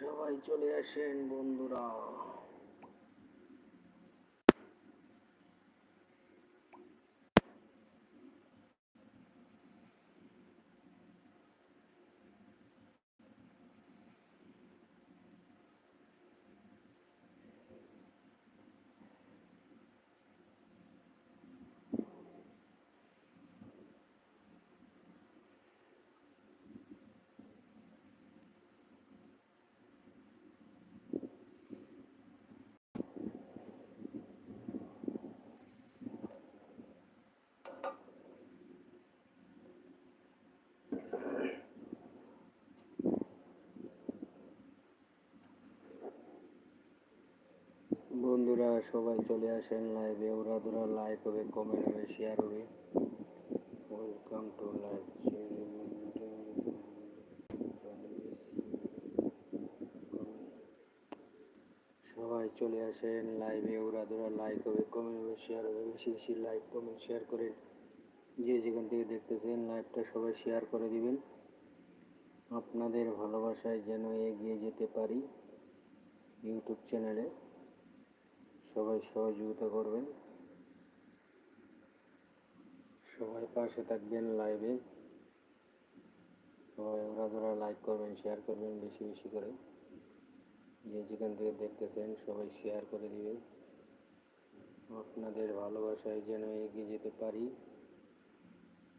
সবাই চলে আসেন বন্ধুরা। বন্ধুরা, সবাই চলে আসেন লাইভে ওরা দুরা লাইক হবে কমেন্ট হবে শেয়ার হবে। ওয়েলকাম টু লাইভ সবাই চলে আসেন লাইভে ওরা দুরা লাইক হবে কমেন্ট হবে শেয়ার হবে। বেশি বেশি লাইক কমেন্ট শেয়ার করেন যে যেখান থেকে দেখতেছেন লাইভটা সবাই শেয়ার করে দিবেন। আপনাদের ভালোবাসায় যেন এগিয়ে যেতে পারি ইউটিউব চ্যানেলে সবাই সহযোগিতা করবেন। সবাই পাশে থাকবেন লাইভে সবাই ওরা ধরা লাইক করবেন শেয়ার করবেন বেশি বেশি করে। যে যেখান থেকে দেখতেছেন সবাই শেয়ার করে দিবেন। আপনাদের ভালোবাসায় যেন এগিয়ে যেতে পারি।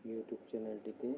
ইউটিউব চ্যানেলটিতে